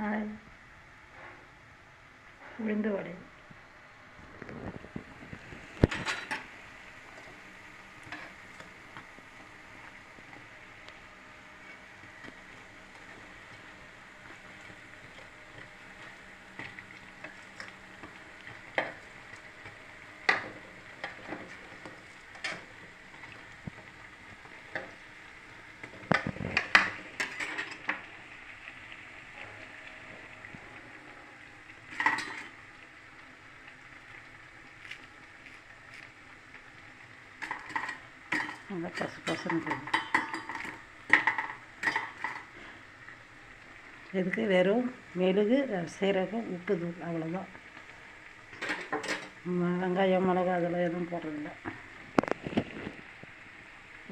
Hi உளுந்து வடை நல்லா பசு பசுன்னு இதுக்கு வெறும் மெழுகு சீரகம் உப்பு தூள் அவ்வளோதான் வெங்காயம் மிளகா அதெல்லாம் எதுவும் போடுறதில்ல.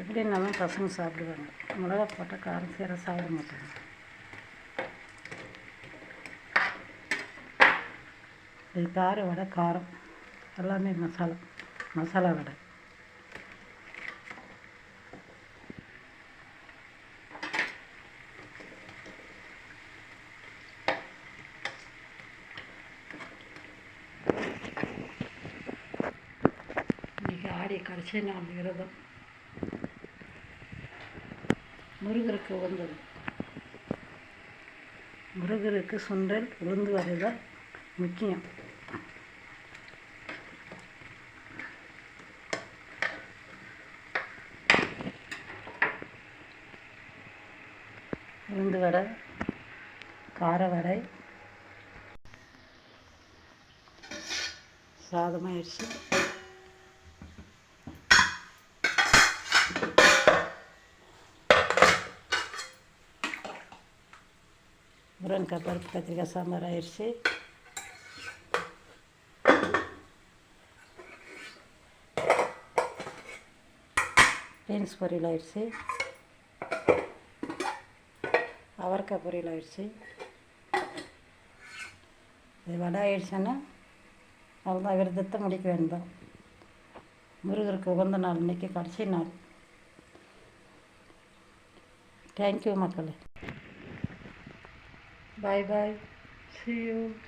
எப்படின்னாலும் பசங்க சாப்பிடுவாங்க. மிளகா போட்டால் காரம் சீரகம் சாப்பிட மாட்டாங்க. இது கார வடை காரம். எல்லாமே மசாலா மசாலா வடை. இன்னைக்கு ஆடி கடைசி நாள் விரதம். முருகருக்கு உகந்தது. முருகருக்கு சுண்டல் உளுந்து வருதல் முக்கியம். உளுந்து வடை கார வடை சாதமாயிடுச்சு. முருங்கக்காய் பருப்பு கத்திரிக்காய் சாம்பார் ஆயிடுச்சு பீன்ஸ் பொரியல் ஆயிடுச்சு அவரைக்காய் பொரியல் ஆயிடுச்சு இது வடை ஆயிடுச்சுன்னா அவ்வளோதான் விரதத்தை முடிக்க வேண்டாம் முருகருக்கு உகந்த நாள் இன்னைக்கு கடைசி நாள் தேங்க்யூ மக்களே Bye bye. See you.